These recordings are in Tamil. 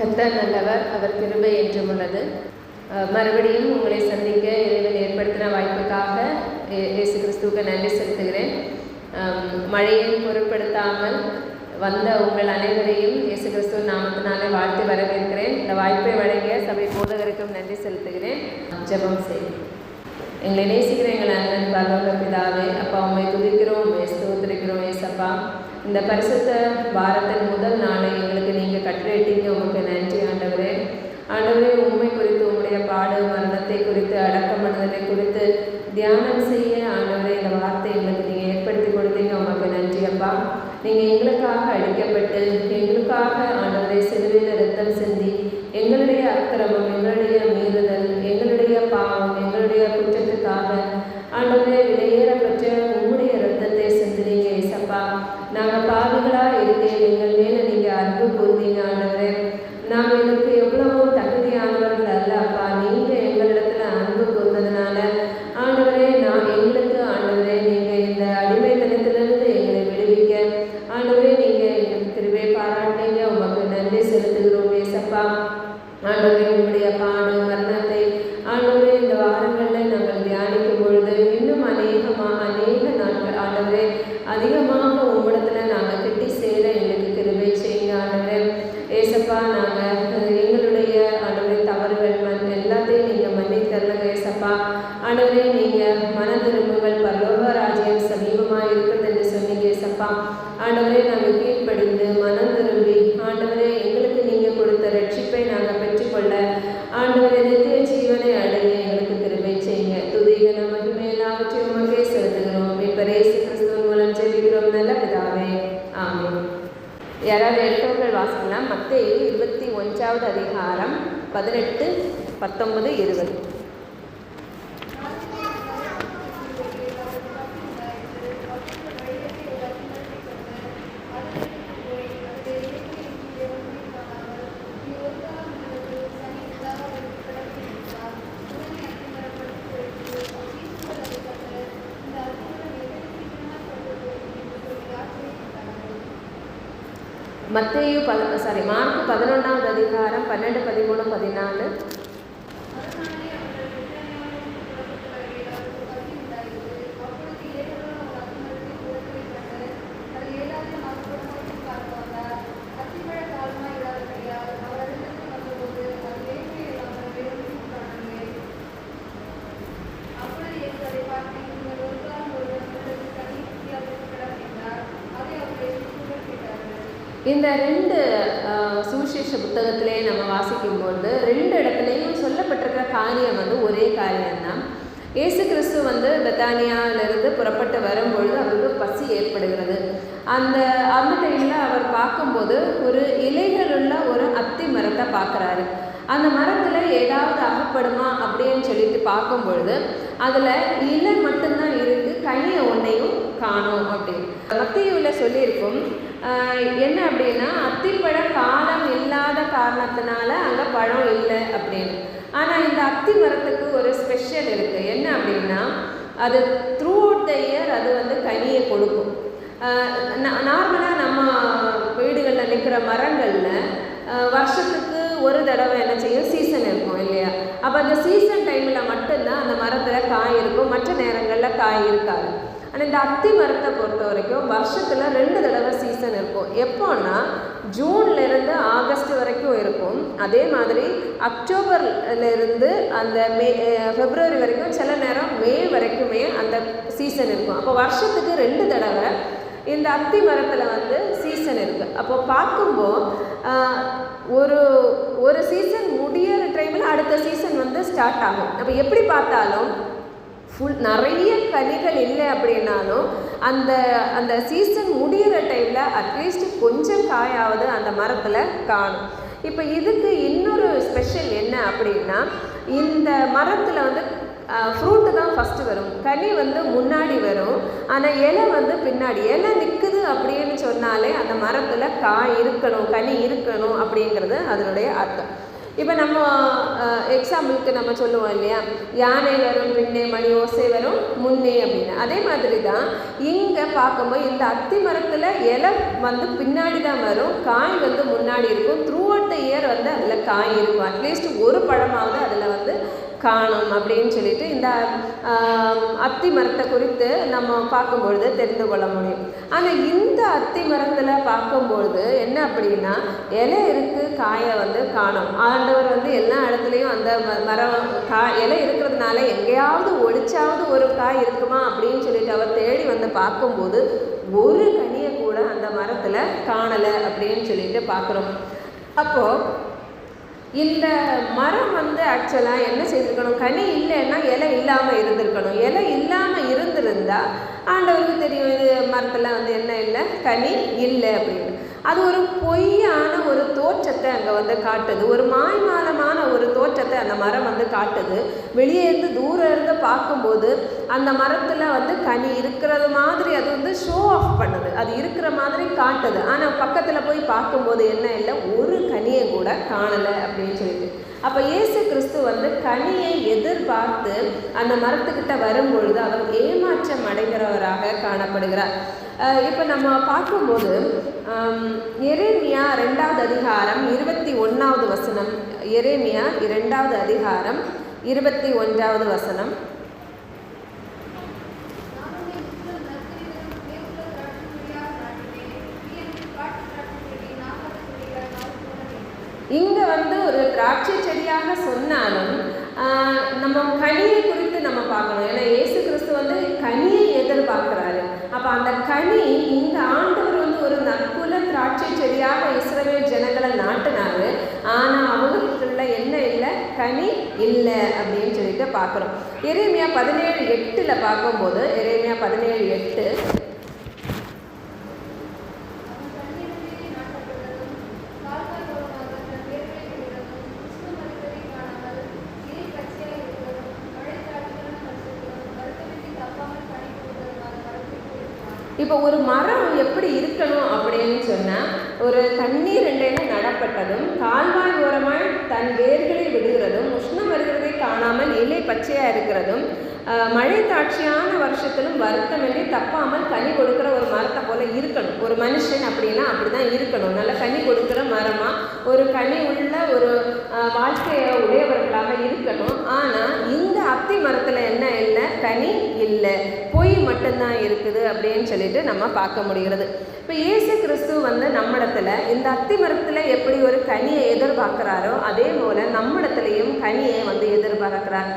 கர்த்தர் நல்லவர் அவர் கிருபை என்றும் உள்ளது. மறுபடியும் உங்களை சந்திக்க இறைவன் ஏற்படுத்தின வாய்ப்புக்காக இயேசு கிறிஸ்துவுக்கு நன்றி செலுத்துகிறேன். மழையை பொருட்படுத்தாமல் வந்த உங்கள் அனைவரையும் இயேசு கிறிஸ்துவ நாமத்தினாலே வாழ்த்து வரவேற்கிறேன். இந்த வாய்ப்பை வழங்கிய சபை போதகருக்கும் நன்றி செலுத்துகிறேன். ஜெபம் செய் எங்களை நேசிக்கிற எங்கள் அண்ணன் பரலோக பிதாவே அப்பா உண்மை துதிக்கிறோம் உண்மை ஸ்தோத்திரிக்கிறோம் ஏசப்பா. இந்த பரிசுத்த வாரத்தின் முதல் நாளை எங்களுக்கு நீங்கள் கட்டளையிட்டீங்க. உங்களுக்கு நன்றி ஆண்டவரே. ஆண்டவரே உண்மை குறித்து உங்களுடைய பாடு மரணத்தை குறித்து அடக்கமனதை குறித்து தியானம் செய்ய ஆண்டவரே இந்த வார்த்தை எங்களுக்கு நீங்கள் ஏற்படுத்தி கொடுத்தீங்க. உங்களுக்கு நன்றி அப்பா. நீங்கள் எங்களுக்காக அடிக்கப்பட்டு எங்களுக்காக ஆண்டவரை சிலுவையில் ரத்தம் சிந்தி எங்களுடைய அக்கிரமம் எங்களுடைய மீறுதல் எங்களுடைய பாவம் எங்களுடைய குற்றத்துக்காக ஆண்டவரே விலையேறப்பட்ட ஆண்டவரே நித்திய ஜீவனை அடைய எங்களுக்கு திரும்பி செய்யுங்க. துதிகன மகிமையெல்லாவற்றையும் உமக்கே செலுத்துகிறோம். இப்போ ரேசு கிறிஸ்துவின் மூலம் ஜெபிக்கிறோம். நல்ல பிதாவே. ஆமென். யாராவது எழுத்தவர்கள் வாசிக்கலாம்? மத்தேயு இருபத்தி ஒன்றாவது அதிகாரம் பதினெட்டு பத்தொன்பது இருபது மத்தேயு பத சாரி மார்க் பதினொன்றாவது அதிகாரம் பன்னெண்டு பதிமூணு பதினாலு. இந்த ரெண்டு சுவிசேஷ புத்தகத்திலே நம்ம வாசிக்கும்போது ரெண்டு இடத்துலையும் சொல்லப்பட்டிருக்கிற காரியம் வந்து ஒரே காரியம்தான். இயேசு கிறிஸ்து வந்து பெத்தானியாவிலிருந்து புறப்பட்டு வரும்பொழுது அவருக்கு பசி ஏற்படுகிறது. அந்த அந்த டைமில் அவர் பார்க்கும்போது ஒரு இலைகளுள்ள ஒரு அத்தி மரத்தை பார்க்குறாரு. அந்த மரத்தில் ஏதாவது அகப்படுமா அப்படின்னு சொல்லிட்டு பார்க்கும் பொழுது அதில் இலை மட்டும்தான் இருக்குது கனியை ஒன்றையும் காணும் அப்படின்னு. மத்தியில் சொல்லியிருக்கும் என்ன அப்படின்னா அத்திப்பழ காலம் இல்லாத காரணத்தினால அங்கே பழம் இல்லை அப்படின்னு. ஆனால் இந்த அத்தி மரத்துக்கு ஒரு ஸ்பெஷல் இருக்குது என்ன அப்படின்னா அது த்ரூ அவுட் த இயர் அது வந்து கனியை கொடுக்கும். நார்மலாக நம்ம வீடுகளில் நிற்கிற மரங்களில் வருஷத்துக்கு ஒரு தடவை என்ன செய்யும்? சீசன் இருக்கும் இல்லையா? அப்போ அந்த சீசன் டைமில் மட்டும்தான் அந்த மரத்தில் காய் இருக்கும். மற்ற நேரங்களில் காய் இருக்காது. ஆனால் இந்த அத்தி மரத்தை பொறுத்த வரைக்கும் வருஷத்தில் ரெண்டு தடவை சீசன் இருக்கும். எப்போன்னா ஜூன்லேருந்து ஆகஸ்ட் வரைக்கும் இருக்கும். அதே மாதிரி அக்டோபர்லேருந்து அந்த மே ஃபெப்ரவரி பிப்ரவரி வரைக்கும் சில நேரம் மே வரைக்குமே அந்த சீசன் இருக்கும். அப்போ வருஷத்துக்கு ரெண்டு தடவை இந்த அத்தி மரத்தில் வந்து சீசன் இருக்குது அப்போ பார்க்கும்போது ஒரு ஒரு சீசன் முடியிற டைமில் அடுத்த சீசன் வந்து ஸ்டார்ட் ஆகும். அப்போ எப்படி பார்த்தாலும் ஃபுல் நிறைய கனிகள் இல்லை அப்படின்னாலும் அந்த அந்த சீசன் முடியிற டைமில் அட்லீஸ்ட் கொஞ்சம் காயாவது அந்த மரத்தில் காணும். இப்போ இதுக்கு இன்னொரு ஸ்பெஷல் என்ன அப்படின்னா இந்த மரத்தில் வந்து ஃப்ரூட்டு தான் ஃபஸ்ட்டு வரும். கனி வந்து முன்னாடி வரும். ஆனால் இலை வந்து பின்னாடி இலை நிற்குது அப்படின்னு சொன்னாலே அந்த மரத்தில் காய் இருக்கணும் கனி இருக்கணும் அப்படிங்கிறது அதனுடைய அர்த்தம். இப்போ நம்ம எக்ஸாம்பிளுக்கு நம்ம சொல்லுவோம் இல்லையா? யானை வரும் பின்னே மணி ஓசை வரும் முன்னே அப்படின்னு. அதே மாதிரி தான் இங்கே பார்க்கும்போது இந்த அத்தி மரத்தில் இலை வந்து பின்னாடி தான் வரும் காய் வந்து முன்னாடி இருக்கும். த்ரூ அவுட் த இயர் வந்து அதில் காய் இருக்கும். அட்லீஸ்ட் ஒரு பழமாவது அதில் வந்து காணும் அப்படின்னு சொல்லிட்டு இந்த அத்தி மரத்தை குறித்து நம்ம பார்க்கும்பொழுது தெரிந்து கொள்ள முடியும். ஆனால் இந்த அத்தி மரத்தில் பார்க்கும்பொழுது என்ன அப்படின்னா இலை இருக்கு காயை வந்து காணும். ஆண்டவர் வந்து எல்லா இடத்துலையும் அந்த ம- மரம் கா இலை இருக்கிறதுனால எங்கேயாவது ஒழிச்சாவது ஒரு காய் இருக்குமா அப்படின்னு சொல்லிட்டு அவர் தேடி வந்து பார்க்கும்போது ஒரு கனியை கூட அந்த மரத்தில் காணலை அப்படின்னு சொல்லிட்டு பார்க்குறோம். அப்போது இந்த மரம் வந்து ஆக்சுவலாக என்ன செய்திருக்கணும்? கனி இல்லைன்னா இலை இல்லாமல் இருந்திருக்கணும். இலை இல்லாமல் இருந்திருந்தால் ஆண்டவருக்கு தெரியும் இது மரத்தில் வந்து என்ன இல்லை? கனி இல்லை அப்படின்னு. அது ஒரு பொய்யான ஒரு தோற்றத்தை அங்கே வந்து காட்டுது. ஒரு மாய்மாலமான ஒரு தோற்றத்தை அந்த மரம் வந்து காட்டுது. வெளியே இருந்து தூரம் இருந்து பார்க்கும்போது அந்த மரத்தில் வந்து கனி இருக்கிறது மாதிரி அது வந்து ஷோ ஆஃப் பண்ணுது. அது இருக்கிற மாதிரி காட்டுது. ஆனால் பக்கத்தில் போய் பார்க்கும்போது என்ன இல்லை ஒரு கனியை கூட காணலை அப்படின்னு சொல்லிட்டு. அப்போ இயேசு கிறிஸ்து வந்து கனியை எதிர்பார்த்து அந்த மரத்துக்கிட்ட வரும்பொழுது அவர் ஏமாற்றம் அடைகிறவராக காணப்படுகிறார். இப்போ நம்ம பார்க்கும்போது எரேமியா ரெண்டாவது அதிகாரம் இருபத்தி ஒன்றாவது வசனம். எரேமியா இரண்டாவது அதிகாரம் இருபத்தி ஒன்றாவது வசனம். இங்கே வந்து ஒரு திராட்சை செடியாக சொன்னாலும் ஆஹ், நம்ம கனியை குறித்து நம்ம பார்க்கணும். ஏன்னா இயேசு கிறிஸ்து வந்து கனியை எதிர்பார்க்கிறாரு. அப்போ அந்த கனி இந்த ஆண்டவர் வந்து ஒரு நற்குல திராட்சை செடியாக இஸ்ரவேல் ஜனங்களை நாட்டினாரு. ஆனால் அவங்களுக்குள்ள என்ன இல்லை? கனி இல்லை அப்படின்னு சொல்லிட்டு பார்க்குறோம். எரேமியா பதினேழு எட்டில் பார்க்கும்போது எரேமியா பதினேழு எட்டு இப்போ ஒரு மரம் எப்படி இருக்கணும் அப்படின்னு சொன்னால் ஒரு தண்ணீர் ரெண்டேன நடப்பட்டதும் கால்வாய் ஓரமாய் தன் வேர்களை விடுகிறதும் உஷ்ணம் வருகிறதை காணாமல் இலை பச்சையாக இருக்கிறதும் மழை தாட்சியான வருஷத்திலும் வருத்தமின்றி தப்பாமல் கனி கொடுக்குற ஒரு மரத்தை போல இருக்கணும். ஒரு மனுஷன் அப்படின்னா அப்படி தான் இருக்கணும். நல்ல கனி கொடுக்குற மரமாக ஒரு கனி உள்ள ஒரு வாழ்க்கையை உடையவர்களாக இருக்கணும். ஆனால் இந்த அத்தி மரத்தில் என்ன இல்லை? கனி இல்லை. பொய் மட்டும்தான் இருக்குது அப்படின்னு சொல்லிட்டு நம்ம பார்க்க முடிகிறது. இப்போ இயேசு கிறிஸ்து வந்து நம்மிடத்துல இந்த அத்தி மரத்தில் எப்படி ஒரு கனியை எதிர்பார்க்குறாரோ அதே போல் நம்மிடத்துலையும் கனியை வந்து எதிர்பார்க்குறார்.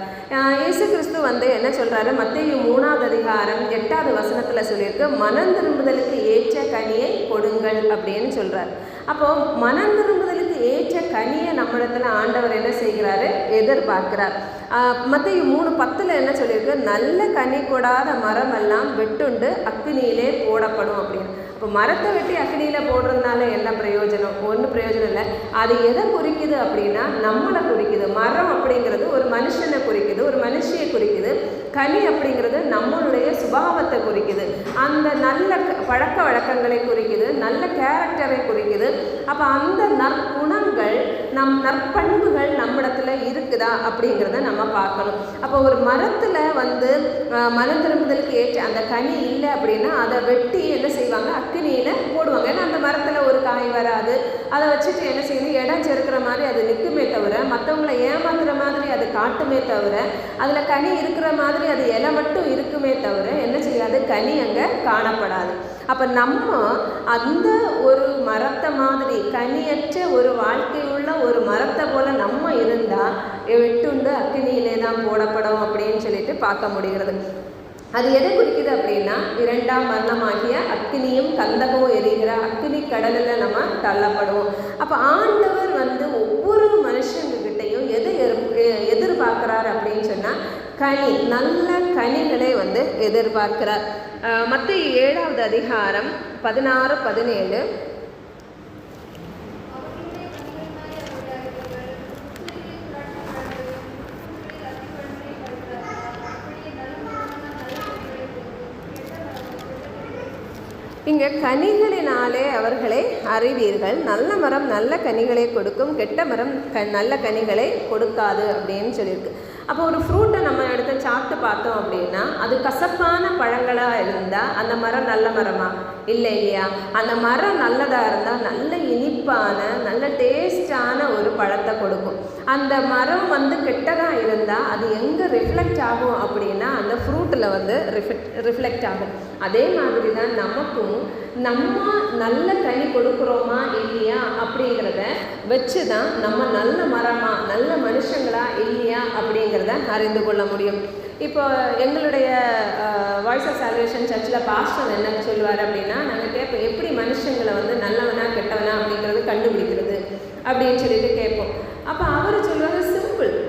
இயேசு கிறிஸ்து வந்து என்ன சொல்கிறாரு மத்திய மூணாவது அதிகாரம் எட்டாவது வசனத்தில் சொல்லியிருக்கு மனம் திரும்புதலுக்கு ஏற்ற கனியை கொடுங்கள் அப்படின்னு சொல்கிறார் அப்போ மனம் திரும்புதலுக்கு ஏற்ற கனியை நம்மிடத்தில் ஆண்டவர் என்ன செய்கிறாரு? எதிர்பார்க்கிறார். மத்திய மூணு பத்தில் என்ன சொல்லியிருக்கு? நல்ல கனி கொடாத மரமெல்லாம் வெட்டுண்டு அக்னியிலே போடப்படும் அப்படின்னு. இப்போ மரத்தை வெட்டி அக்னியில் போடுறதுனால என்ன பிரயோஜனம்? ஒன்றும் பிரயோஜனம் இல்லை. அது எதை குறிக்குது அப்படின்னா நம்மளை குறிக்குது. மரம் அப்படிங்கிறது ஒரு மனுஷனை குறிக்குது ஒரு மனுஷியை குறிக்குது. கனி அப்படிங்கிறது நம்மளுடைய சுபாவத்தை குறிக்குது. அந்த நல்ல பழக்க வழக்கங்களை குறிக்குது நல்ல கேரக்டரை குறிக்குது. அப்போ அந்த நற்குணங்கள் நம் நற்பண்புகள் நம்மிடத்தில் இருக்குதா அப்படிங்கிறத நம்ம பார்க்கணும். அப்போ ஒரு மரத்தில் வந்து மன திரும்புதலுக்கு ஏற்ற அந்த கனி இல்லை அப்படின்னா அதை வெட்டி என்ன செய்வாங்க? அக்கினியில் போடுவாங்க. ஏன்னா அந்த மரத்தில் ஒரு காய் வராது. அதை வச்சுட்டு என்ன செய்யணும்? இடம் செருக்கிற மாதிரி அது நிற்குமே தவிர மற்றவங்களை ஏமாத்துற மாதிரி அது காட்டுமே தவிர அதில் கனி இருக்கிற மாதிரி அது இலை மட்டும் இருக்குமே தவிர என்ன செய்யாது? கனி அங்கே காணப்படாது. அப்போ நம்ம அந்த ஒரு மரத்தை மாதிரி கனியற்ற ஒரு வாழ்க்கையுள்ள ஒரு மரத்தை போல் நம்ம இருந்தால் வெட்டுண்டு அக்கினியிலே தான் போடப்படும் அப்படின்னு சொல்லிட்டு பார்க்க முடிகிறது. அது எதை குறிக்குது அப்படின்னா இரண்டாம் மரணமாகிய அக்னியும் கந்தகமும் எரிகிற அக்னி கடலில் நம்ம தள்ளப்படுவோம். அப்போ ஆண்டவர் வந்து ஒவ்வொரு மனுஷங்கக்கிட்டையும் எது எதிர்பார்க்குறாரு எதிர்பார்க்குறார் அப்படின்னு சொன்னால் கனி நல்ல கனிகளை வந்து எதிர்பார்க்கிறார். மற்ற ஏழாவது அதிகாரம் பதினாறு பதினேழு. இங்கே கனிகளினாலே அவர்களை அறிவீர்கள். நல்ல மரம் நல்ல கனிகளை கொடுக்கும். கெட்ட மரம் க நல்ல கனிகளை கொடுக்காது அப்படின்னு சொல்லியிருக்கு. அப்போ ஒரு ஃப்ரூட்டை நம்ம எடுத்து சாப்பிட்டு பார்த்தோம் அப்படின்னா அது கசப்பான பழங்களாக இருந்தால் அந்த மரம் நல்ல மரமா? இல்லை இல்லையா? அந்த மரம் நல்லதாக இருந்தால் நல்ல இனிப்பான நல்ல டேஸ்டான ஒரு பழத்தை கொடுக்கும். அந்த மரம் வந்து கெட்டதாக இருந்தால் அது எங்கே ரிஃப்ளெக்ட் ஆகும் அப்படின்னா அந்த ஃப்ரூட்டில் வந்து ரிஃப்ளெக்ட் ரிஃப்ளெக்ட் ஆகும். அதே மாதிரி தான் நமக்கும் நம்ம நல்ல கனி கொடுக்குறோமா இல்லையா அப்படிங்கிறத வச்சு தான் நம்ம நல்ல மரமா நல்ல மனுஷங்களா இல்லையா அப்படிங்கிறத அறிந்து கொள்ள முடியும். இப்போ எங்களுடைய வாய்ஸ் ஆஃப் சால்வேஷன் சர்ச்சில் பாஸ்டர் என்ன சொல்லுவார் அப்படின்னா நாங்கள் கேட்போம் எப்படி மனுஷங்களை வந்து நல்லவனா கெட்டவனா அப்படிங்கிறது கண்டுபிடிக்கிறது? அப்படின்னு சொல்லிட்டு கேட்போம். அப்போ அவர் சொல்லுவார்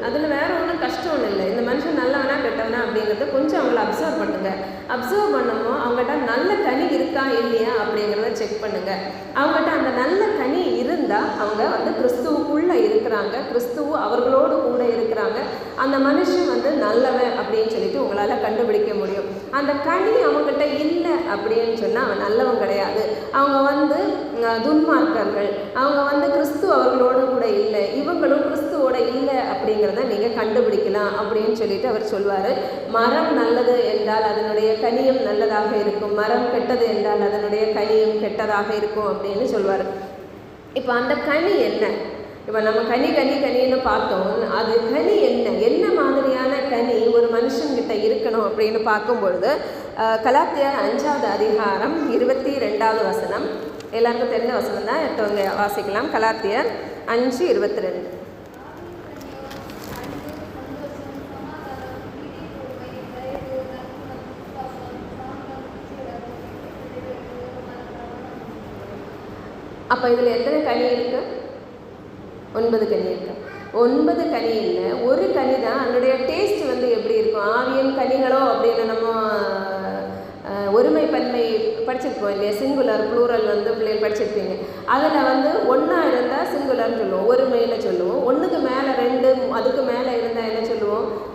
அதில் வேற ஒன்றும் கஷ்டம் ஒன்றும் இல்லை. இந்த மனுஷன் நல்லவனா கெட்டவனா அப்படிங்கிறத கொஞ்சம் அவங்கள அப்சர்வ் பண்ணுங்க. அப்சர்வ் பண்ணமோ அவங்ககிட்ட நல்ல கனி இருக்கா இல்லையா அப்படிங்கிறத செக் பண்ணுங்க. அவங்ககிட்ட அந்த நல்ல கனி இருந்தால் அவங்க வந்து கிறிஸ்துவுக்குள்ளே இருக்கிறாங்க. கிறிஸ்துவ அவர்களோடு கூட இருக்கிறாங்க. அந்த மனுஷன் வந்து நல்லவன் அப்படின்னு சொல்லிட்டு உங்களால் கண்டுபிடிக்க முடியும். அந்த கனி அவங்ககிட்ட இல்லை அப்படின்னு சொன்னால் அவன் நல்லவன் கிடையாது. அவங்க வந்து துன்மார்க்கர்கள். அவங்க வந்து கிறிஸ்து அவர்களோடு கூட இல்லை. இவங்களும் கூட இல்லை அப்படிங்கிறத நீங்கள் கண்டுபிடிக்கலாம் அப்படின்னு சொல்லிட்டு அவர் சொல்வார். மரம் நல்லது என்றால் அதனுடைய கனியும் நல்லதாக இருக்கும். மரம் கெட்டது என்றால் அதனுடைய கனியும் கெட்டதாக இருக்கும் அப்படின்னு சொல்வார். இப்போ அந்த கனி என்ன? இப்போ நம்ம கனி கனி கனின்னு பார்த்தோம். அது கனி என்ன? என்ன மாதிரியான கனி ஒரு மனுஷன்கிட்ட இருக்கணும் அப்படின்னு பார்க்கும்பொழுது அஹ், அஞ்சாவது அதிகாரம் இருபத்தி ரெண்டாவது வசனம். எல்லாருக்கும் தெரிஞ்ச வசனம் தான் எடுத்தவங்க வாசிக்கலாம். கலாத்தியர் அஞ்சு இருபத்தி ரெண்டு. அப்போ இதில் எத்தனை கனி இருக்கு? ஒன்பது கனி இருக்கு. ஒன்பது கனி இல்லை ஒரு கனி தான். அதனுடைய டேஸ்ட் வந்து எப்படி இருக்கும்? ஆவியன் கனிகளோ அப்படின்னு நம்ம ஒருமை பன்மை படிச்சிருப்போம் இல்லையா? சிங்குலர் ப்ளூரல் வந்து பிள்ளைகள் படிச்சிருப்பீங்க. அதில் வந்து ஒன்றா இருந்தால் சிங்குலர்னு சொல்லுவோம். ஒருமையில் சொல்லுவோம். ஒன்றுக்கு மேலே ரெண்டு அதுக்கு மேலே இருந்தால்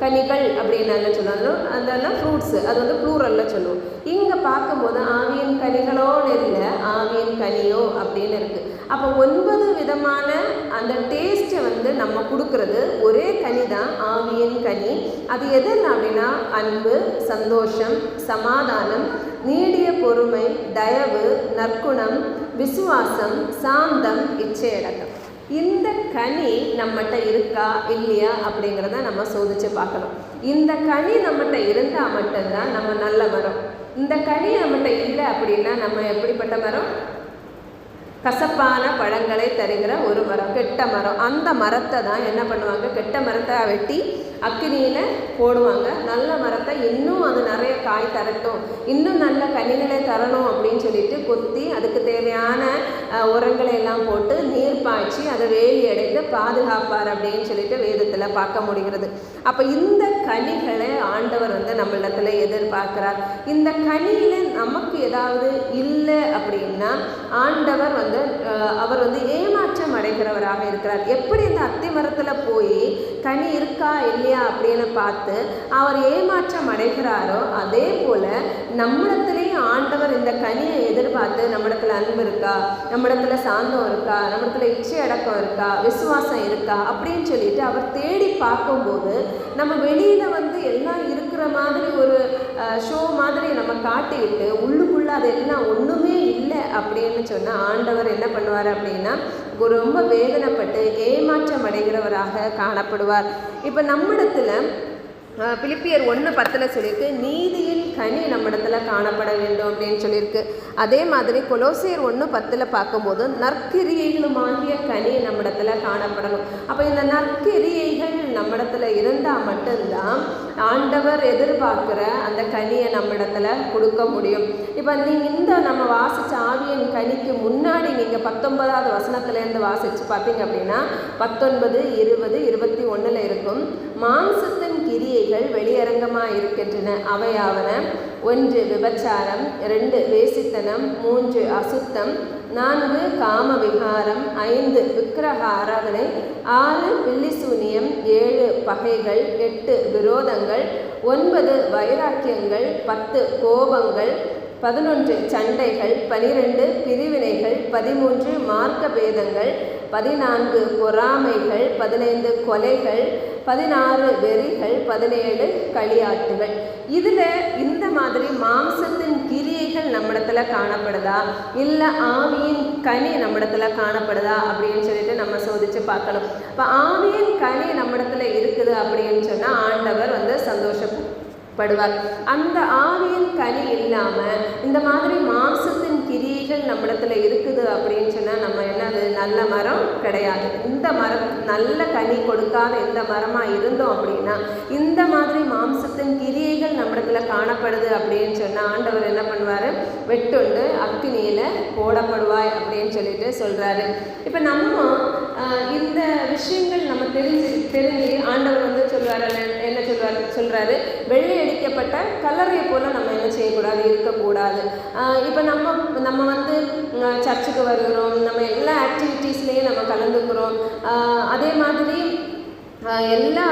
கனிகள் அப்படின்னு என்ன சொன்னாலும் அதெல்லாம் ஃப்ரூட்ஸு அது வந்து ப்ளூரலில் சொல்லுவோம். இங்கே பார்க்கும்போது ஆவியின் கனிகளோடு இல்லை ஆவியின் கனியோ அப்படின்னு இருக்குது அப்போ ஒன்பது விதமான அந்த டேஸ்ட்டை வந்து நம்ம கொடுக்கறது ஒரே கனி தான் ஆவியின் கனி. அது எதில் அப்படின்னா அன்பு சந்தோஷம் சமாதானம் நீடிய பொறுமை தயவு நற்குணம் விசுவாசம் சாந்தம் இச்சையடக்கம். இந்த கனி நம்மகிட்ட இருக்கா இல்லையா அப்படிங்கிறத நம்ம சோதிச்சு பார்க்கணும். இந்த கனி நம்மகிட்ட இருந்தால் மட்டும்தான் நம்ம நல்ல மரம். இந்த கனி நம்மகிட்ட இல்லை அப்படின்னா நம்ம எப்படிப்பட்ட மரம்? கசப்பான பழங்களை தருகிற ஒரு மரம் கெட்ட மரம். அந்த மரத்தை தான் என்ன பண்ணுவாங்க? கெட்ட மரத்தை வெட்டி அக்கினியில் போடுவாங்க. நல்ல மரத்தை இன்னும் அது நிறைய காய் தரட்டும். இன்னும் நல்ல கனிகளை தரணும் அப்படின்னு சொல்லிட்டு கொத்தி அதுக்கு தேவையான உரங்களை எல்லாம் போட்டு நீர் பாய்ச்சி அதை வேலி அடைந்து பாதுகாப்பார் அப்படின்னு சொல்லிட்டு வேதத்தில் பார்க்க முடிகிறது. அப்போ இந்த கனிகளை ஆண்டவர் வந்து நம்மளிடத்துல எதிர்பார்க்கிறார். இந்த கனியில் நமக்கு ஏதாவது இல்லை அப்படின்னா ஆண்டவர் வந்து அவர் வந்து ஏமாற்றம் அடைகிறவராக இருக்கிறார். எப்படி இந்த அத்தி மரத்தில் போய் கனி இருக்கா இல்லையா அப்படின்னு பார்த்து அவர் ஏமாற்றம் அடைகிறாரோ அதே போல் நம்மிடத்துலேயும் ஆண்டவர் இந்த கனியை எதிர்பார்த்து நம்மிடத்துல அன்பு இருக்கா நம்மிடத்துல சாந்தம் இருக்கா நம்மிடத்துல இச்சை அடக்கம் இருக்கா விசுவாசம் இருக்கா அப்படின்னு சொல்லிட்டு அவர் தேடி பார்க்கும்போது நம்ம வெளியில் வந்து எல்லாம் இருக்கிற மாதிரி ஒரு ஷோ மாதிரி நம்ம காட்டிவிட்டு உள்ளுக்குள்ள அதெல்லாம் ஒன்றுமே இல்லை அப்படின்னு சொன்னா ஆண்டவர் என்ன பண்ணுவார் அப்படின்னா ஒரு ரொம்ப வேதனைப்பட்டு ஏமாற்றம் அடைகிறவராக காணப்படுவார். இப்போ நம்மிடத்தில் பிலிப்பியர் ஒன்று பத்தில் சொல்லியிருக்கு நீதியில் கனி நம்மிடத்தில் காணப்பட வேண்டும் அப்படின்னு சொல்லியிருக்கு. அதே மாதிரி கொலோசியர் ஒன்று பத்தில் பார்க்கும்போது நற்கிரியைகளுமாகிய கனி நம்மிடத்தில் காணப்படணும். அப்போ இந்த நற்கிரியைகள் நம்மிடத்துல இருந்தால் மட்டும்தான் ஆண்டவர் எதிர்பார்க்குற அந்த கனியை நம்மிடத்துல கொடுக்க முடியும். இப்போ நீங்கள் இந்த நம்ம வாசித்த ஆவியன் கனிக்கு முன்னாடி நீங்கள் பத்தொன்பதாவது வசனத்துலேருந்து வாசித்து பார்த்தீங்க அப்படின்னா பத்தொன்பது இருபது இருபத்தி ஒன்றில் இருக்கும் மாம்சத்தின் கிரியைகள் வெளியரங்கமாக இருக்கின்றன அவையாவன ஒன்று விபச்சாரம் ரெண்டு வேசித்தனம் மூன்று அசுத்தம் நான்கு காம விகாரம் ஐந்து விக்கிரக ஆராதனை ஆறு பில்லிசூனியம் ஏழு பகைகள் எட்டு விரோதங்கள் ஒன்பது வைராக்கியங்கள் பத்து கோபங்கள் பதினொன்று சண்டைகள் பனிரெண்டு பிரிவினைகள் பதிமூன்று மார்க்க பேதங்கள் பதினான்கு பொறாமைகள் பதினைந்து கொலைகள் பதினாறு வெறிகள் பதினேழு களியாட்டுகள். இதில் இந்த மாதிரி மாம்சத்தின் கிரியைகள் நம்மிடத்துல காணப்படுதா? இல்லை ஆவியின் கனி நம்மிடத்துல காணப்படுதா? அப்படின்னு சொல்லிட்டு நம்ம சோதிச்சு பார்க்கணும். இப்போ ஆவியின் கனி நம்மிடத்துல இருக்குது அப்படின்னு சொன்னால் ஆண்டவர் வந்து படுவார் அந்த ஆவியின் கனி இல்லாமல் இந்த மாதிரி மாம்சத்தின் கிரியைகள் நம்மிடத்துல இருக்குது அப்படின்னு சொன்னால் நம்ம என்னது நல்ல மரம் கிடையாது. இந்த மரம் நல்ல கனி கொடுக்காத இந்த மரமாக இருந்தோம் அப்படின்னா இந்த மாதிரி மாம்சத்தின் கிரியைகள் நம்மிடத்துல காணப்படுது அப்படின்னு சொன்னால் ஆண்டவர் என்ன பண்ணுவார்? வெட்டுண்டு அக்னியில் போடப்படுவாய் அப்படின்னு சொல்லிட்டு சொல்கிறாரு இப்போ நம்ம இந்த விஷயங்கள் நம்ம தெரிஞ்சு தெரிஞ்சு ஆண்டவர் வந்து சொல்வார் என்ன சொல்வார் சொல்கிறாரு வெள்ளை அடிக்கப்பட்ட கல்லறையை போல் நம்ம என்ன செய்யக்கூடாது? இருக்கக்கூடாது. இப்போ நம்ம நம்ம வந்து சர்ச்சுக்கு வருகிறோம். நம்ம எல்லா ஆக்டிவிட்டீஸ்லேயும் நம்ம கலந்துக்கிறோம். அதே மாதிரி எல்லா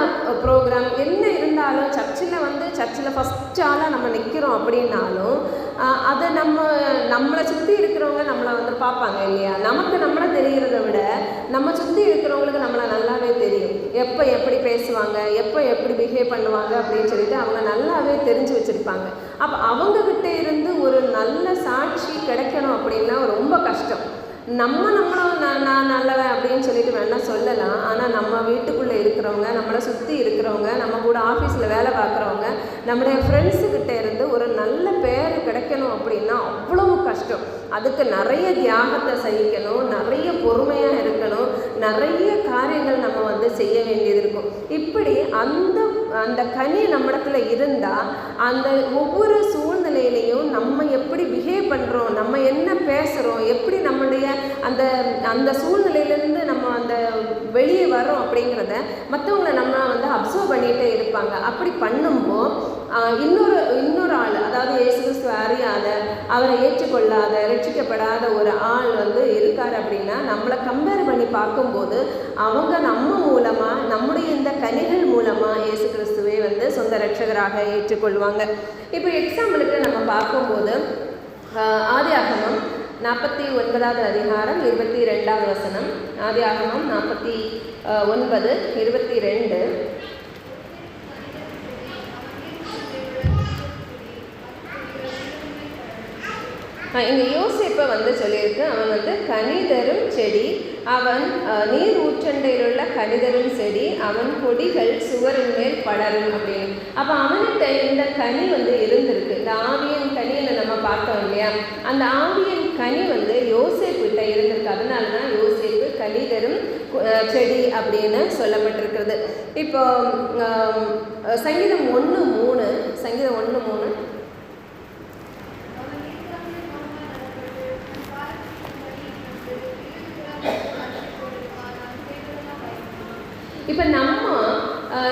ப்ரோக்ராம் என்ன இருந்தாலும் சர்ச்சில் வந்து சர்ச்சில் ஃபஸ்ட் ஆளாக நம்ம நிற்கிறோம் அப்படின்னாலும் அதை நம்ம நம்மளை சுற்றி இருக்கிறவங்க நம்மளை வந்து பார்ப்பாங்க இல்லையா? நமக்கு நம்மளை தெரிகிறத விட நம்ம சுற்றி இருக்கிறவங்களுக்கு நம்மளை நல்லாவே தெரியும். எப்போ எப்படி பேசுவாங்க எப்போ எப்படி பிஹேவ் பண்ணுவாங்க அப்படின்னு சொல்லிட்டு அவங்க நல்லாவே தெரிஞ்சு வச்சுருப்பாங்க. அப்போ அவங்கக்கிட்ட இருந்து ஒரு நல்ல சாட்சி கிடைக்கணும் அப்படின்னா ரொம்ப கஷ்டம். நம்ம நம்மளும் நான் நான் நல்லவன் அப்படின்னு சொல்லிட்டு வேணால் சொல்லலாம். ஆனால் நம்ம வீட்டுக்குள்ளே இருக்கிறவங்க நம்மளை சுற்றி இருக்கிறவங்க நம்ம கூட ஆஃபீஸில் வேலை பார்க்குறவங்க நம்முடைய ஃப்ரெண்ட்ஸுக்கிட்ட இருந்து ஒரு நல்ல பேர் கிடைக்கணும் அப்படின்னா அவ்வளவு கஷ்டம். அதுக்கு நிறைய தியாகத்தை சகிக்கணும் நிறைய பொறுமையாக இருக்கணும் நிறைய காரியங்கள் நம்ம வந்து செய்ய வேண்டியது இருக்கும். இப்படி அந்த அந்த கனி நம்மிடத்துல இருந்தால் அந்த ஒவ்வொரு சூழ்நிலையிலையும் நம்ம எப்படி பிஹேவ் பண்ணுறோம் நம்ம என்ன பேசுகிறோம் எப்படி நம்முடைய அந்த அந்த சூழ்நிலையிலேருந்து நம்ம அந்த வெளியே வரோம் அப்படிங்கிறத மற்றவங்கள நம்ம வந்து அப்சர்வ் பண்ணிகிட்டே இருப்பாங்க. அப்படி பண்ணும்போது இன்னொரு இன்னொரு ஆள் அதாவது இயேசு கிறிஸ்துவ அறியாத அவரை ஏற்றுக்கொள்ளாத ரட்சிக்கப்படாத ஒரு ஆள் வந்து இருக்கார் அப்படின்னா நம்மளை கம்பேர் பார்க்கும்போது அவங்க நம்ம மூலமாக நம்முடைய இந்த கனிகள் மூலமாக இயேசு கிறிஸ்துவை வந்து சொந்த ரட்சகராக ஏற்றுக்கொள்வாங்க. இப்போ எக்ஸாம்பிளுக்கு நம்ம பார்க்கும்போது ஆஹ், ஆகமம் நாற்பத்தி ஒன்பதாவது அதிகாரம் இருபத்தி ரெண்டாவது வசனம். ஆதியாகமம் நாற்பத்தி ஒன்பது இருபத்தி ரெண்டு. இங்கே யோசிப்பை வந்து சொல்லியிருக்கு. அவன் வந்து கனிதரும் செடி அவன் நீர் ஊற்றண்டையில் உள்ள கனிதரும் செடி அவன் கொடிகள் சுவரின் மேல் படரும் அப்படின்னு. அப்போ அவன்கிட்ட இந்த கனி வந்து இருந்திருக்கு. இந்த ஆவியன் கனியை நம்ம பார்த்தோம் இல்லையா? அந்த ஆவியன் கனி வந்து யோசேப்புகிட்ட இருந்திருக்கு. அதனால தான் யோசேப்பு கனிதரும் செடி அப்படின்னு சொல்லப்பட்டிருக்கிறது. இப்போ சங்கீதம் ஒன்று மூணு சங்கீதம் ஒன்று மூணு இப்போ நம்ம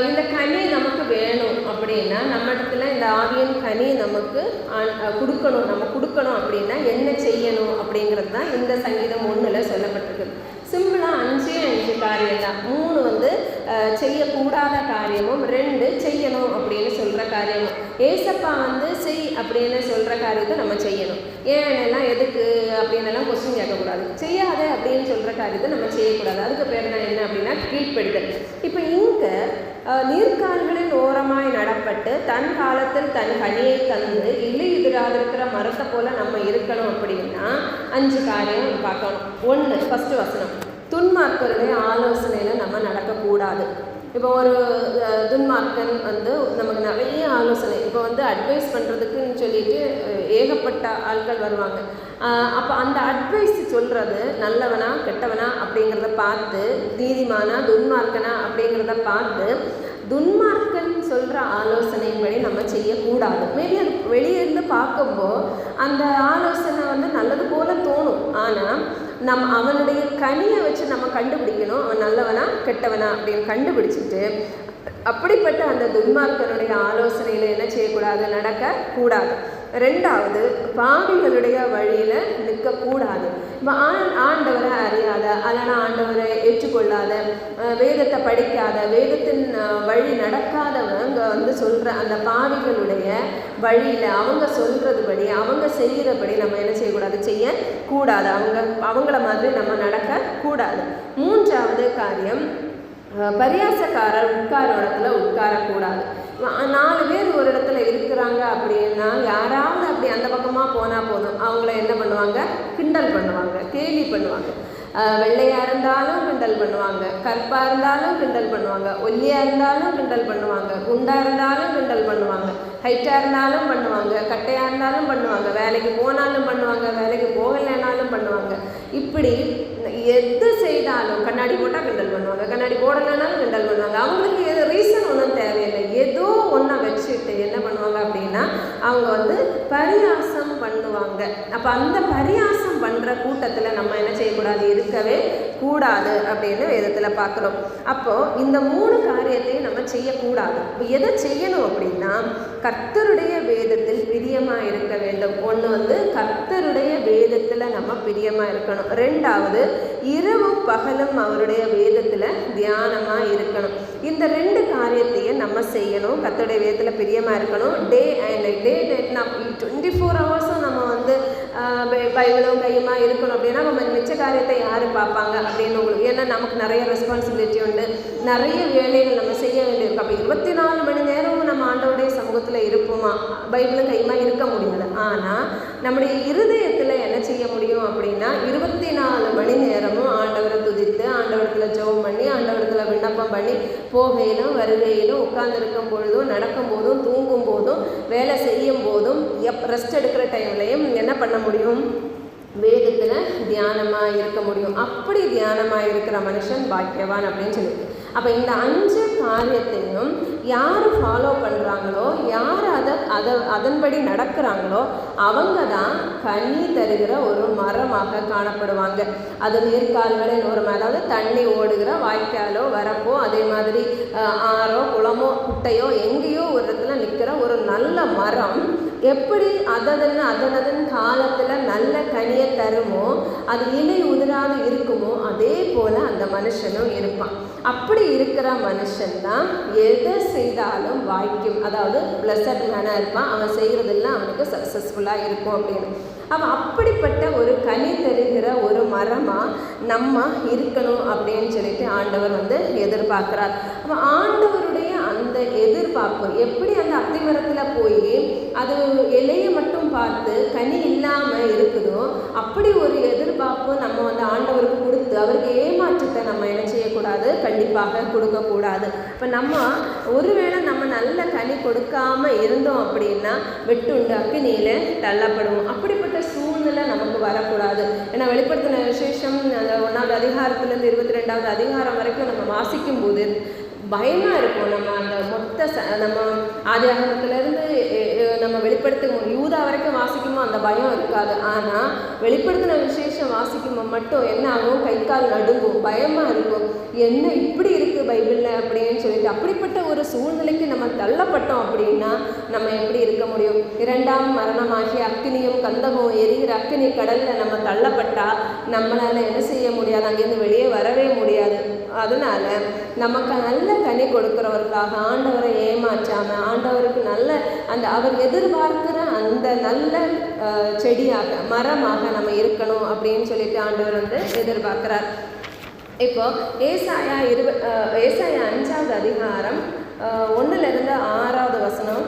இந்த கனி நமக்கு வேணும் அப்படின்னா நம்ம இடத்துல இந்த ஆவியன் கனி நமக்கு கொடுக்கணும் நம்ம கொடுக்கணும் அப்படின்னா என்ன செய்யணும் அப்படிங்கிறது தான் இந்த சங்கீதம் ஒன்றில் சொல்லப்பட்டிருக்கு. சிம்பிளாக அஞ்சு அஞ்சு காரியம் தான் மூணு வந்து செய்யக்கூடாத காரியமும் ரெண்டு செய்யணும் அப்படின்னு சொல்கிற காரியமும். ஏசப்பா வந்து செய் அப்படின்னு சொல்கிற காரியத்தை நம்ம செய்யணும். ஏன்னெல்லாம் எதுக்கு அப்படின்னெல்லாம் கொஸ்டின் கேட்கக்கூடாது. செய்யாத அப்படின்னு சொல்கிற காரியத்தை நம்ம செய்யக்கூடாது. அதுக்கு பேர் தான் என்ன அப்படின்னா கீழ்ப்படுதல். இப்போ இங்கே நீர்க்கால்களின் ஓரமாய் நடப்பட்டு தன் காலத்தில் தன் கனியை தந்து இல்லை எதிராதிருக்கிற மரத்தை போல நம்ம இருக்கணும் அப்படின்னா அஞ்சு காரியம் பார்க்கணும். ஒன்று ஃபஸ்ட்டு வசனம். துன்மார்க்கருடைய ஆலோசனையில் நம்ம இப்போ ஒரு துன்மார்க்கன் வந்து நமக்கு நிறைய ஆலோசனை இப்போ வந்து அட்வைஸ் பண்ணுறதுக்குன்னு சொல்லிட்டு ஏகப்பட்ட ஆட்கள் வருவாங்க. அப்போ அந்த அட்வைஸ் சொல்கிறது நல்லவனா கெட்டவனா அப்படிங்கிறத பார்த்து நீதிமானா துன்மார்க்கனா அப்படிங்கிறத பார்த்து துன்மார்க்கன் சொல்கிற ஆலோசனையின்படி நம்ம செய்யக்கூடாது. மேபி அது வெளியே இருந்து பார்க்கும்போது அந்த ஆலோசனை வந்து நல்லது போல தோணும். ஆனால் நம் அவனுடைய கனியை வச்சு நம்ம கண்டுபிடிக்கணும். அவன் நல்லவனா கெட்டவனா அப்படின்னு கண்டுபிடிச்சிட்டு அப்படிப்பட்ட அந்த துன்மார்க்கனுடைய ஆலோசனையில் என்ன செய்யக்கூடாது? நடக்கக்கூடாது. ரெண்டாவது பாவிகளுடைய வழியில் நிற்கக்கூடாது. இப்போ ஆண் ஆண்டவரை அறியாத அல்லனா ஆண்டவரை ஏற்றுக்கொள்ளாத வேதத்தை படிக்காத வேதத்தின் வழி நடக்காதவங்க வந்து சொல்கிற அந்த பாவிகளுடைய வழியில் அவங்க சொல்கிறதுபடி அவங்க செய்கிறபடி நம்ம என்ன செய்யக்கூடாது? செய்யக்கூடாது. அவங்க அவங்கள மாதிரி நம்ம நடக்கக்கூடாது. மூன்றாவது காரியம் பரியாசக்காரர் உட்கார இடத்துல உட்காரக்கூடாது. நாலு பேர் ஒரு இடத்துல இருக்கிறாங்க அப்படின்னா யாராவது அப்படி அந்த பக்கமாக போனால் போதும். அவங்கள என்ன பண்ணுவாங்க? கிண்டல் பண்ணுவாங்க கேலி பண்ணுவாங்க. வெள்ளையாக வெள்ளையா இருந்தாலும் கிண்டல் பண்ணுவாங்க கருப்பா இருந்தாலும் கிண்டல் பண்ணுவாங்க ஒல்லியா இருந்தாலும் கிண்டல் பண்ணுவாங்க குண்டா இருந்தாலும் கிண்டல் பண்ணுவாங்க ஹைட்டா இருந்தாலும் பண்ணுவாங்க கட்டையா இருந்தாலும் பண்ணுவாங்க வேலைக்கு போனாலும் பண்ணுவாங்க வேலைக்கு போகலைனாலும் பண்ணுவாங்க. இப்படி எது செய்தாலும் கண்ணாடி போட்டால் கிண்டல் பண்ணுவாங்க. கண்ணாடி போடலைனாலும் கிண்டல் பண்ணுவாங்க. அவங்களுக்கு எது ரீசன் ஒன்றும் தேவையில்லை. ஏதோ ஒன்றை வச்சுட்டு என்ன பண்ணுவாங்க அப்படின்னா அவங்க வந்து பரியாசம் பண்ணுவாங்க. அப்போ அந்த பரியாசம் பண்ணுற கூட்டத்தில் நம்ம என்ன செய்யக்கூடாது? இருக்கவே கூடாது அப்படின்னு வேதத்தில் பார்க்குறோம். அப்போது இந்த மூணு காரியத்தையும் நம்ம செய்ய செய்யக்கூடாது இப்போ எதை செய்யணும் அப்படின்னா கர்த்தருடைய வேதத்தில் பிரியமாக இருக்க வேண்டும். ஒன்று வந்து கர்த்தருடைய வேதத்தில் நம்ம பிரியமாக இருக்கணும். ரெண்டாவது இரவும் பகலும் அவருடைய வேதத்தில் தியானமாக இருக்கணும். இந்த ரெண்டு காரியத்தையும் நம்ம செய்யணும். கர்த்தருடைய வேதத்தில் பிரியமாக இருக்கணும். டே அண்ட் டே டேட் நான் டுவெண்ட்டி ஃபோர் ஹவர்ஸும் நம்ம வந்து ஆஹ், பைபிளும் கையுமா இருக்கணும் அப்படின்னா நம்ம மிச்ச காரியத்தை யார் பார்ப்பாங்க அப்படின்னு உங்களுக்கு ஏன்னா நமக்கு நிறைய ரெஸ்பான்சிபிலிட்டி உண்டு. நிறைய வேலைகள் நம்ம அப்போ இருபத்தி நாலு மணி நேரமும் நம்ம ஆண்டவுடைய சமூகத்தில் இருப்போமா? பைபிளும் கைமாக இருக்க முடியாது ஆனால் நம்முடைய இருதயத்தில் என்ன செய்ய முடியும் அப்படின்னா இருபத்தி நாலு மணி நேரமும் ஆண்டவரை துதித்து ஆண்டவரத்தில் ஜெபம் பண்ணி ஆண்டவரத்தில் விண்ணப்பம் பண்ணி போகையிலும் வருகையிலும் உட்கார்ந்துருக்கும் பொழுதும் நடக்கும் போதும் தூங்கும் போதும் வேலை செய்யும் போதும் எப் ரெஸ்ட் எடுக்கிற டைம்லையும் என்ன பண்ண முடியும்? வேதத்தில் தியானமாக இருக்க முடியும். அப்படி தியானமாக இருக்கிற மனுஷன் பாக்கியவான் அப்படின்னு சொல்லியிருக்கு. அப்போ இந்த அஞ்சு காரியத்தையும் யார் ஃபாலோ பண்ணுறாங்களோ யார் அதை அதை அதன்படி நடக்கிறாங்களோ அவங்க தான் கண்ணி தருகிற ஒரு மரமாக காணப்படுவாங்க. அது நீர்க்கால்களின் ஒரு மரம். அதாவது தண்ணி ஓடுகிற வாய்க்காலோ வரப்போ அதே மாதிரி ஆறோ குளமோ குட்டையோ எங்கேயோ ஒரு இடத்துல நிற்கிற ஒரு நல்ல மரம் எப்படி அததன் அதனதன் காலத்தில் நல்ல கனியை தருமோ அது இலை உதிராது இருக்குமோ அதே போல் அந்த மனுஷனும் இருப்பான். அப்படி இருக்கிற மனுஷன் தான் எதை செய்தாலும் வாய்க்கும். அதாவது பிளஸட் மேனாக இருப்பான். அவன் செய்கிறதெல்லாம் அவனுக்கு சக்ஸஸ்ஃபுல்லாக இருக்கும் அப்படின்னு. அவன் அப்படிப்பட்ட ஒரு கனி தருகிற ஒரு மரமாக நம்ம இருக்கணும் அப்படின்னு சொல்லிட்டு ஆண்டவர் வந்து எதிர்பார்க்குறார். அவன் ஆண்டவருடைய அந்த எதிர்பார்ப்பு எப்படி அந்த அத்தி மரத்தில் போய் அது இலையை மட்டும் பார்த்து கனி இல்லாமல் இருக்குதோ அப்படி ஒரு எதிர்பார்ப்பு நம்ம வந்து ஆண்டவருக்கு கொடுத்து அவருக்கு ஏமாற்றத்தை நம்ம என்ன செய்யக்கூடாது? கண்டிப்பாக கொடுக்கக்கூடாது. இப்போ நம்ம ஒருவேளை நம்ம நல்ல கனி கொடுக்காம இருந்தோம் அப்படின்னா வெட்டுண்டு அக்கினியில் தள்ளப்படுவோம். அப்படிப்பட்ட சூழ்நிலை நமக்கு வரக்கூடாது. ஏன்னா வெளிப்படுத்தின விசேஷம் அந்த ஒன்றாவது அதிகாரத்துலேருந்து இருபத்தி ரெண்டாவது அதிகாரம் வரைக்கும் நம்ம வாசிக்கும் போது பயமாக இருக்கும். நம்ம அந்த மொத்த ச நம்ம ஆதி நம்ம வெளிப்படுத்தும் யூதா வரைக்கும் வாசிக்குமோ அந்த பயம் இருக்காது. ஆனால் வெளிப்படுத்தின விசேஷம் வாசிக்குமோ மட்டும் என்ன ஆகும்? கை கால் நடுங்கும். பயமாக இருக்கும். என்ன இப்படி இருக்குது பைபிளில் அப்படின்னு சொல்லிட்டு அப்படிப்பட்ட ஒரு சூழ்நிலைக்கு நம்ம தள்ளப்பட்டோம் அப்படின்னா நம்ம எப்படி இருக்க முடியும்? இரண்டாம் மரணமாகிய அக்னியும் கந்தகம் எரிகிற அக்னி கடலில் நம்ம தள்ளப்பட்டால் நம்மளால் என்ன செய்ய முடியாது? அங்கேருந்து வெளியே வரவே முடியாது. அதனால் நமக்கு நல்ல கனி கொடுக்கிறவர்களாக ஆண்டவரை ஏமாற்றாமல் ஆண்டவருக்கு நல்ல அந்த அவர் எதிர்பார்க்கிற அந்த நல்ல செடியாக மரமாக நம்ம இருக்கணும் அப்படின்னு சொல்லிட்டு ஆண்டவர் வந்து எதிர்பார்க்குறார். இப்போ ஏசாயா இருப ஏசாயா அஞ்சாவது அதிகாரம் ஒன்றுலேருந்து ஆறாவது வசனம்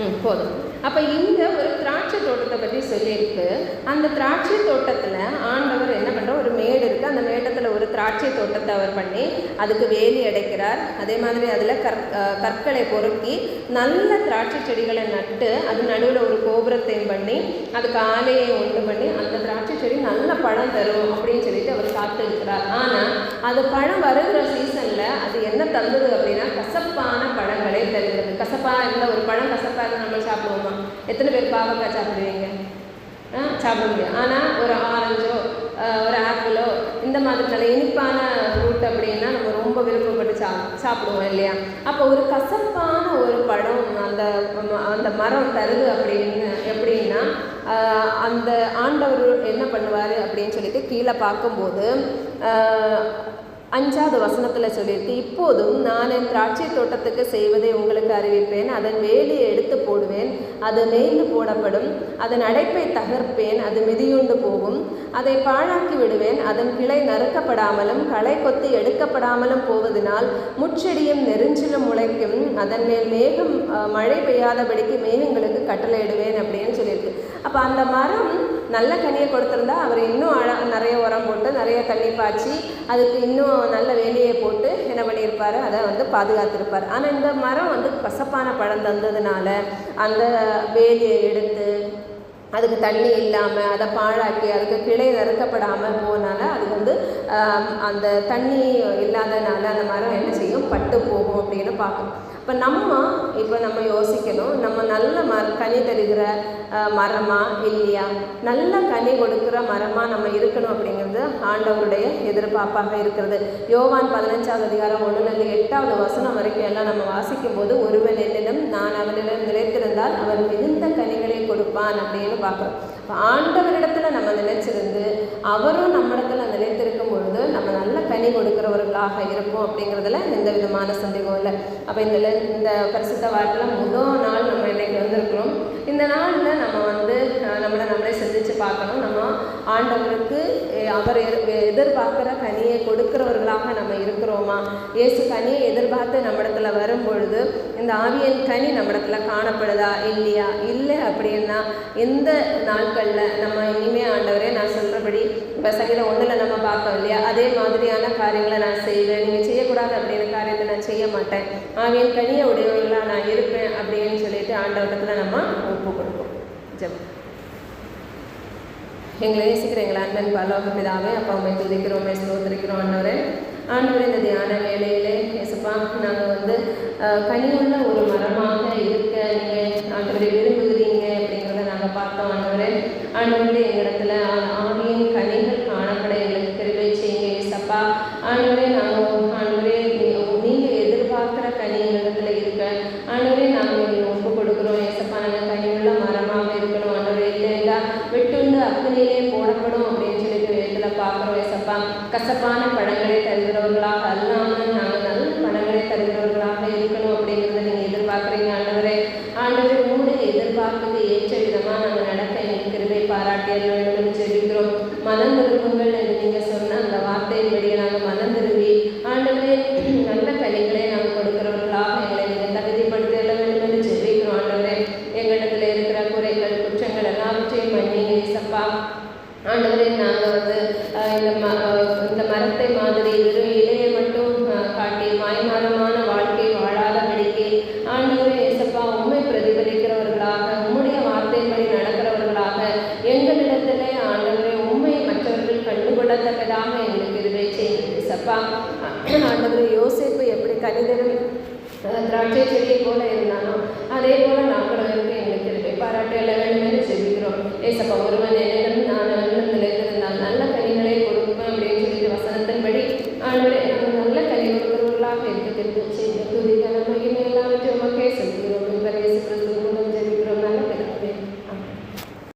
ம் போதும் அப்போ இங்கே ஒரு திராட்சை தோட்டத்தை பற்றி சொல்லியிருக்கு அந்த திராட்சை தோட்டத்தில் ஆண்டவர் என்ன பண்ணுறோம் ஒரு மேடு இருக்குது அந்த மேட்டத்தில் ஒரு திராட்சை தோட்டத்தை அவர் பண்ணி அதுக்கு வேலி அடைக்கிறார். அதே மாதிரி அதில் கற் கற்களை பொறுக்கி நல்ல திராட்சை செடிகளை நட்டு அது நடுவில் ஒரு கோபுரத்தையும் பண்ணி அதுக்கு ஆலையை உண்டு பண்ணி அந்த திராட்சை செடி நல்ல பழம் தரும் அப்படின்னு சொல்லிட்டு அவர் காத்து இருக்கிறார் ஆனால் அது பழம் வருகிற சீசனில் அது என்ன தந்தது அப்படின்னா கசப்பான பழங்களை தருகிறது. கசப்பாக இருந்தால் ஒரு பழம் கசப்பாக இருந்தால் நம்ம சாப்பிடுவோமா? எத்தனை பேர் பாவக்காய் சாப்பிடுவீங்க? சாப்பிட முடியும் ஆனால் ஒரு ஆரஞ்சோ ஒரு ஆப்பிளோ இந்த மாதிரி நல்ல இனிப்பான ஃப்ரூட் அப்படின்னா நம்ம ரொம்ப விருப்பப்பட்டு சா சாப்பிடுவோம் இல்லையா? அப்போ ஒரு கசப்பான ஒரு பழம் மரம் தருது அப்படின்னு எப்படின்னா அந்த ஆண்டவர் என்ன பண்ணுவார் அப்படின்னு சொல்லிட்டு கீழே பார்க்கும்போது அஞ்சாவது வசனத்தில் சொல்லியிருக்கு இப்போதும் நான் என் திராட்சை தோட்டத்துக்கு செய்வதை உங்களுக்கு அறிவிப்பேன் அதன் வேலியை எடுத்து போடுவேன் அது மேய்ந்து போடப்படும் அதன் அடைப்பை தகர்ப்பேன் அது மிதியுண்டு போகும் அதை பாழாக்கி விடுவேன் அதன் கிளை நறுக்கப்படாமலும் களை கொத்தி எடுக்கப்படாமலும் போவதனால் முச்செடியும் நெருஞ்சிலும் முளைக்கும் அதன் மேல் மேகம் மழை பெய்யாதபடிக்கு மேகங்களுக்கு கட்டளையிடுவேன் அப்படின்னு சொல்லியிருக்கு. அப்போ அந்த மரம் நல்ல கனியை கொடுத்துருந்தா அவர் இன்னும் அழ நிறைய உரம் போட்டு நிறைய தண்ணி பாய்ச்சி அதுக்கு இன்னும் நல்ல வேலையை போட்டு என்ன பண்ணியிருப்பார்? அதை வந்து பாதுகாத்திருப்பார். ஆனால் இந்த மரம் வந்து கசப்பான பழம் தந்ததுனால அந்த வேலியை எடுத்து அதுக்கு தண்ணி இல்லாமல் அதை பாழாக்கி அதுக்கு கிளை நறுக்கப்படாமல் போனால அது வந்து அந்த தண்ணி இல்லாதனால அந்த மரம் என்ன செய்யும்? பட்டு போகும் அப்படின்னு பார்க்கணும் இப்போ நம்ம இப்போ நம்ம யோசிக்கணும் நம்ம நல்ல மர கனி தருகிற மரமா இல்லையா? நல்ல கனி கொடுக்குற மரமா நம்ம இருக்கணும் அப்படிங்கிறது ஆண்டவருடைய எதிர்பார்ப்பாக இருக்கிறது. யோவான் பதினஞ்சாவது அதிகாரம் ஒன்றுலேருந்து எட்டாவது வசனம் வரைக்கும் எல்லாம் நம்ம வாசிக்கும் போது ஒருவன் என்னிடம் நான் அவனிடம் நிலைத்திருந்தால் அவன் மிகுந்த கனிகளை கொடுப்பான் அப்படின்னு பார்க்குறோம். இப்போ ஆண்டவரிடத்துல நம்ம நிலைச்சிருந்து அவரும் நம்மிடத்துல நிலைத்திருக்கும் பொழுது நம்ம நல்ல கனி கொடுக்குறவர்களாக இருப்போம் அப்படிங்கிறதுல எந்த விதமான சந்தேகம் இல்லை. அப்போ இந்த இந்த பரிசுத்த வாரத்தில் முதல் நாள் நம்ம இன்னைக்கு வந்திருக்கிறோம். இந்த நாளில் நம்ம வந்து நம்மளை நம்மளே சிந்திச்சு பார்க்கணும். நம்ம ஆண்டவருக்கு அவர் எதிர்- கனியை கொடுக்கிறவர்களாக நம்ம இருக்கிறோமா? இயேசு கனியை எதிர்பார்த்து நம்மிடத்துல வரும் பொழுது இந்த ஆவியன் கனி நம்மிடத்துல காணப்படுதா? இல்லையா? இல்லை அப்படின்னா எந்த நாட்களில் நம்ம இனிமே ஆண்டவரே நான் சொல்கிறபடி இப்போ சங்கீதம் ஒன்றில் நம்ம பார்க்கோம் இல்லையா அதே மாதிரியான காரியங்களை நான் செய்வேன். நீங்கள் செய்யக்கூடாது அப்படிங்கிற காரியத்தை நான் செய்ய மாட்டேன். ஆவியன் கனிய உடையவர்களாக நான் இருப்பேன் அப்படின்னு சொல்லிட்டு ஆண்டவரத்தில் நம்ம ஒப்பு கொடுப்போம். ஜெபம். எங்களை நேசிக்கிற எங்கள் அன்பன் பரலோக பிதாவே அப்பா உண்மை துதிக்கிறோம் உண்மை ஸ்தோத்திரிக்கிறோம் ஆண்டவரே. ஆண்டவரே இந்த தியான வேலையிலே ஏசப்பா நாங்கள் வந்து கனியுள்ள ஒரு மரமாக இருக்க நீங்கள் ஆண்டவரை விரும்புகிறீங்க அப்படிங்கிறத நாங்கள் பார்த்தோம் ஆண்டவரே. ஆண்டவரே எங்கள் இடத்துல